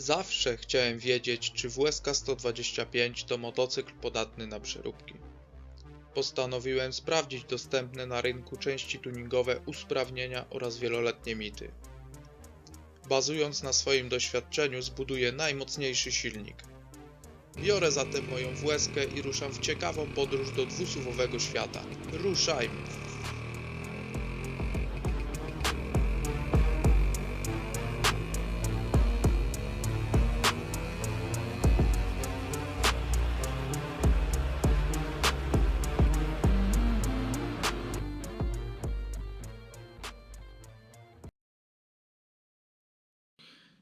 Zawsze chciałem wiedzieć, czy WSK 125 to motocykl podatny na przeróbki. Postanowiłem sprawdzić dostępne na rynku części tuningowe usprawnienia oraz wieloletnie mity. Bazując na swoim doświadczeniu zbuduję najmocniejszy silnik. Biorę zatem moją WSK i ruszam w ciekawą podróż do dwusuwowego świata. Ruszajmy!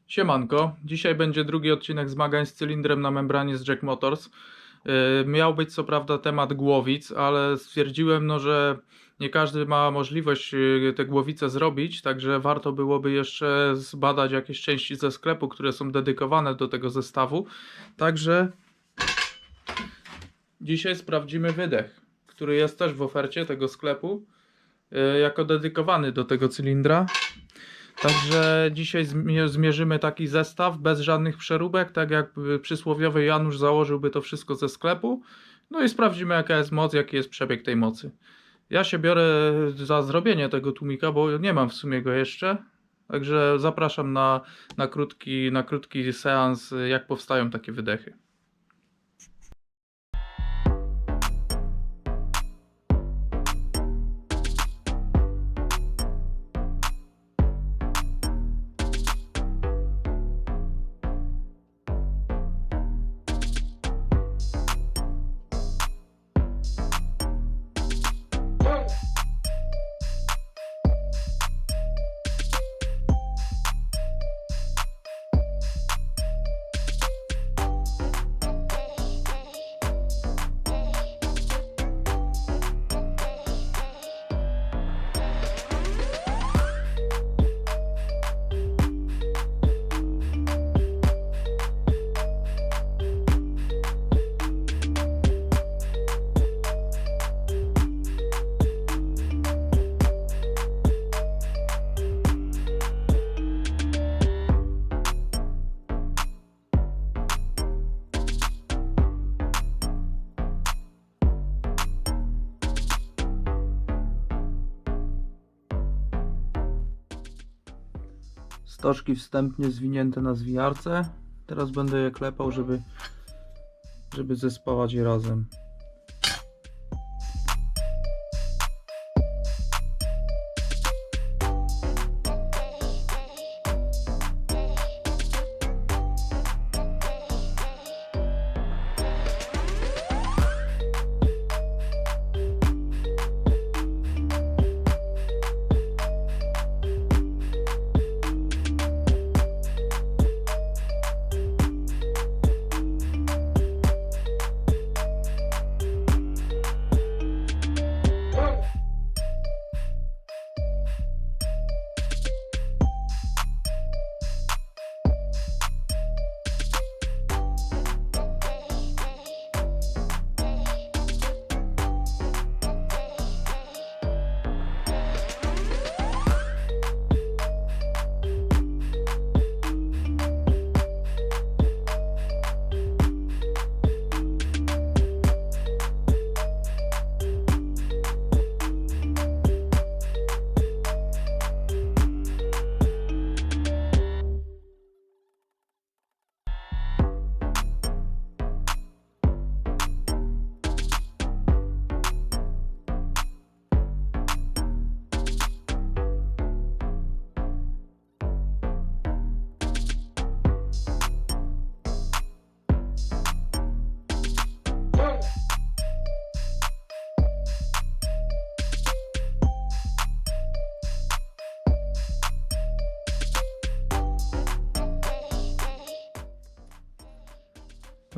Siemanko, dzisiaj będzie drugi odcinek zmagań z cylindrem na membranie z Jack Motors. Yy, Miał być co prawda temat głowic, ale stwierdziłem, no, że nie każdy ma możliwość yy, te głowice zrobić, także warto byłoby jeszcze zbadać jakieś części ze sklepu, które są dedykowane do tego zestawu. Także dzisiaj sprawdzimy wydech, który jest też w ofercie tego sklepu, yy, jako dedykowany do tego cylindra. Także dzisiaj zmie- zmierzymy taki zestaw bez żadnych przeróbek, tak jak przysłowiowy Janusz założyłby to wszystko ze sklepu. No i sprawdzimy jaka jest moc, jaki jest przebieg tej mocy. Ja się biorę za zrobienie tego tłumika, bo nie mam w sumie go jeszcze. Także zapraszam na, na, krótki, na krótki seans, jak powstają takie wydechy. Stożki wstępnie zwinięte na zwijarce. Teraz będę je klepał, żeby, żeby zespawać je razem.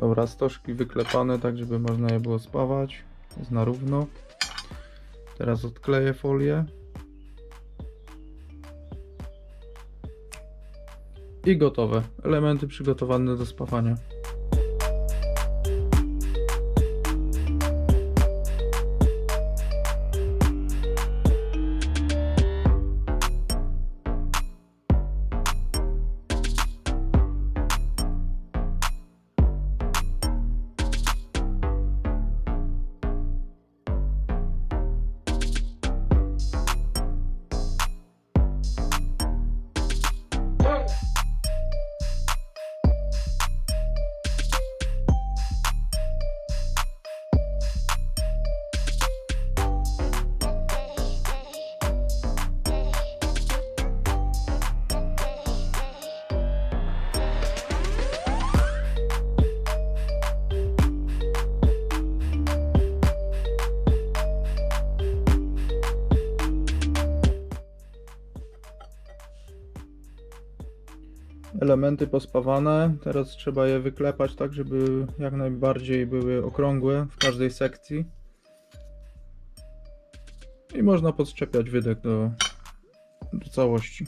Dobra, stożki wyklepane, tak żeby można je było spawać. Jest na równo. Teraz odkleję folię. I gotowe. Elementy przygotowane do spawania. Elementy pospawane. Teraz trzeba je wyklepać tak, żeby jak najbardziej były okrągłe w każdej sekcji. I można podczepiać wydech do, do całości.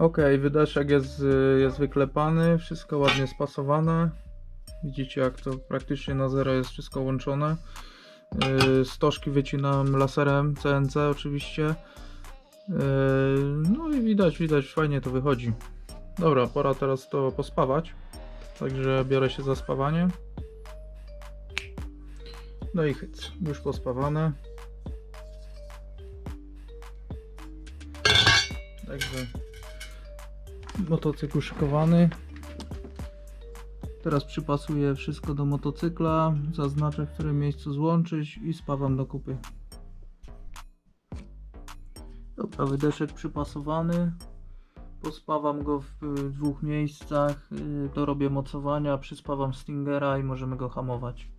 Ok, wydeszek jest, y, jest wyklepany, wszystko ładnie spasowane. Widzicie jak to praktycznie na zero jest wszystko łączone. Yy, Stożki wycinam laserem CNC oczywiście. Yy, No i widać, widać, fajnie to wychodzi. Dobra, pora teraz to pospawać. Także biorę się za spawanie. No i hyc, już pospawane. Także motocykl szykowany. Teraz przypasuję wszystko do motocykla, zaznaczę w którym miejscu złączyć i spawam do kupy. Dobra, wydeszek przypasowany. Pospawam go w y, dwóch miejscach, y, dorobię mocowania, przyspawam Stingera i możemy go hamować.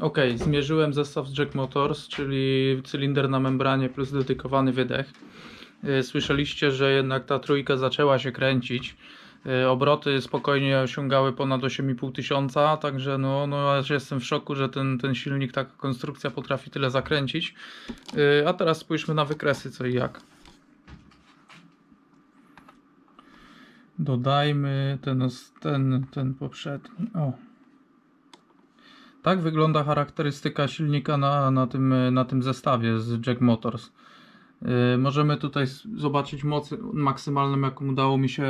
Ok, zmierzyłem zestaw z Jack Motors, czyli cylinder na membranie plus dedykowany wydech. Y, Słyszeliście, że jednak ta trójka zaczęła się kręcić. Y, Obroty spokojnie osiągały ponad 8,5 tysiąca, także no, no jestem w szoku, że ten, ten silnik, taka konstrukcja potrafi tyle zakręcić. Y, A teraz spójrzmy na wykresy co i jak. Dodajmy ten, ten, ten poprzedni. O. Tak wygląda charakterystyka silnika na, na, tym, na tym zestawie z Jack Motors. Yy, możemy tutaj zobaczyć moc maksymalną, jaką udało mi się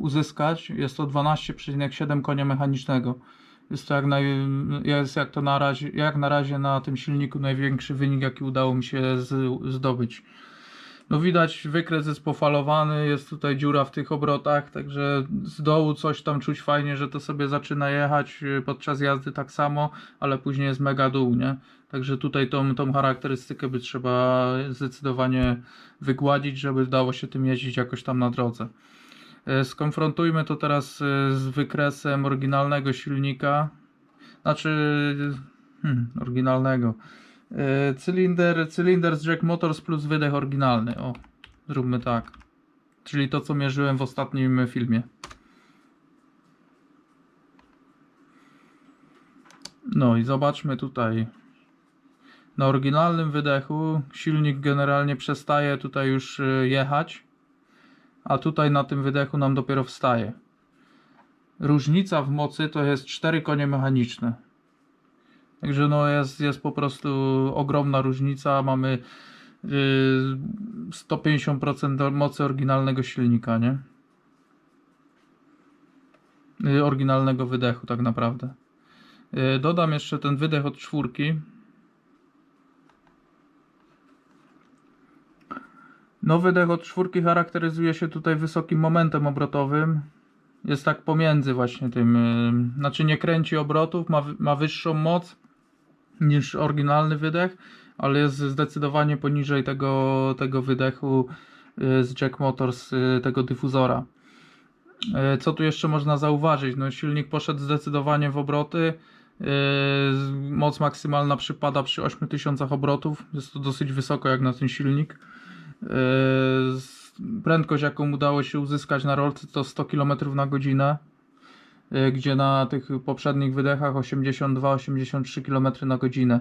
uzyskać. Jest to 12,7 konia mechanicznego. Jest to jak, naj, jest jak to na razie, jak na razie na tym silniku największy wynik, jaki udało mi się zdobyć. No widać, wykres jest pofalowany, jest tutaj dziura w tych obrotach, także z dołu coś tam czuć fajnie, że to sobie zaczyna jechać yy, podczas jazdy tak samo, ale później jest mega dół, nie? Także tutaj tą, tą charakterystykę by trzeba zdecydowanie wygładzić, żeby dało się tym jeździć jakoś tam na drodze. E, Skonfrontujmy to teraz e, z wykresem oryginalnego silnika. Znaczy, hmm, oryginalnego. E, Cylinder, cylinder z Jack Motors plus wydech oryginalny. O, zróbmy tak. Czyli to, co mierzyłem w ostatnim filmie. No i zobaczmy tutaj. Na oryginalnym wydechu silnik generalnie przestaje tutaj już y, jechać, a tutaj na tym wydechu nam dopiero wstaje. Różnica w mocy to jest 4 konie mechaniczne. Także no jest, jest po prostu ogromna różnica. Mamy y, 150% mocy oryginalnego silnika, nie? Y, Oryginalnego wydechu tak naprawdę. Y, Dodam jeszcze ten wydech od czwórki. Nowy dech od czwórki charakteryzuje się tutaj wysokim momentem obrotowym. Jest tak pomiędzy właśnie tym, znaczy nie kręci obrotów, ma, ma wyższą moc niż oryginalny wydech, ale jest zdecydowanie poniżej tego, tego wydechu yy, z Jack Motors, yy, tego dyfuzora. Yy, Co tu jeszcze można zauważyć? No, silnik poszedł zdecydowanie w obroty. Moc maksymalna przypada przy 8000 obrotów. Jest to dosyć wysoko jak na ten silnik. Prędkość, jaką udało się uzyskać na rolce, to 100 km na godzinę, gdzie na tych poprzednich wydechach 82-83 km na godzinę.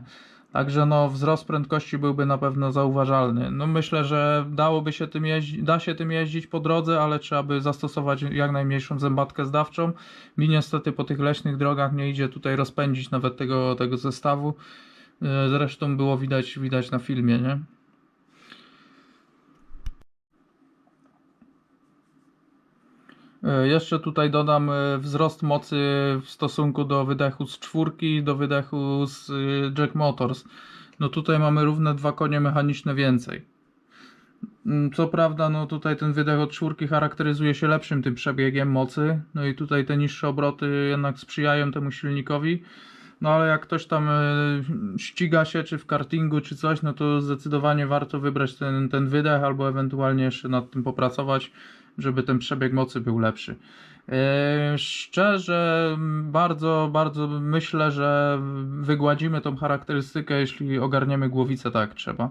Także no, wzrost prędkości byłby na pewno zauważalny. No, myślę, że dałoby się tym jeździć, da się tym jeździć po drodze, ale trzeba by zastosować jak najmniejszą zębatkę zdawczą. Mi niestety po tych leśnych drogach nie idzie tutaj rozpędzić nawet tego, tego zestawu. Yy, Zresztą było widać, widać na filmie, nie? Jeszcze tutaj dodam e, wzrost mocy w stosunku do wydechu z czwórki do wydechu z e, Jack Motors. No tutaj mamy równe dwa konie mechaniczne więcej. Mm, Co prawda, no tutaj ten wydech od czwórki charakteryzuje się lepszym tym przebiegiem mocy. No i tutaj te niższe obroty jednak sprzyjają temu silnikowi. No ale jak ktoś tam e, ściga się, czy w kartingu, czy coś, no to zdecydowanie warto wybrać ten, ten wydech, albo ewentualnie jeszcze nad tym popracować, żeby ten przebieg mocy był lepszy. E, Szczerze, bardzo, bardzo myślę, że wygładzimy tą charakterystykę, jeśli ogarniemy głowicę tak trzeba.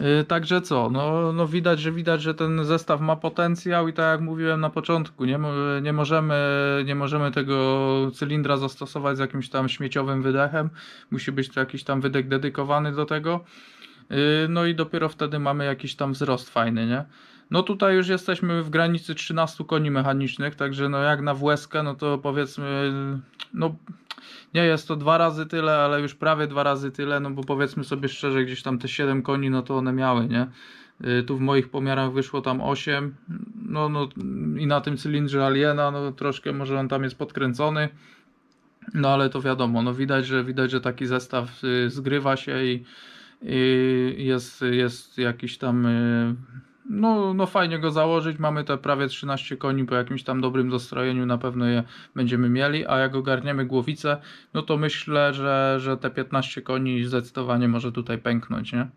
Yy, Także co, no, no widać, że widać, że ten zestaw ma potencjał i tak jak mówiłem na początku, nie, nie, możemy, nie możemy tego cylindra zastosować z jakimś tam śmieciowym wydechem. Musi być to jakiś tam wydech dedykowany do tego. Yy, No i dopiero wtedy mamy jakiś tam wzrost fajny, nie? No tutaj już jesteśmy w granicy 13 koni mechanicznych, także no jak na WSK, no to powiedzmy, no nie jest to dwa razy tyle, ale już prawie dwa razy tyle, no bo powiedzmy sobie szczerze, gdzieś tam te 7 koni, no to one miały, nie? Y, Tu w moich pomiarach wyszło tam 8, no, no i na tym cylindrze Aliena, no troszkę może on tam jest podkręcony, no ale to wiadomo, no widać, że widać, że taki zestaw y, zgrywa się i, i jest, jest jakiś tam, y, no, no fajnie go założyć, mamy te prawie 13 koni po jakimś tam dobrym dostrojeniu, na pewno je będziemy mieli, a jak ogarniemy głowicę, no to myślę, że, że te 15 koni zdecydowanie może tutaj pęknąć, nie?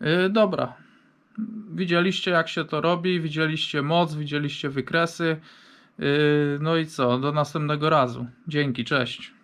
Yy, dobra. Widzieliście jak się to robi, widzieliście moc, widzieliście wykresy. Yy, no i co? Do następnego razu. Dzięki, cześć.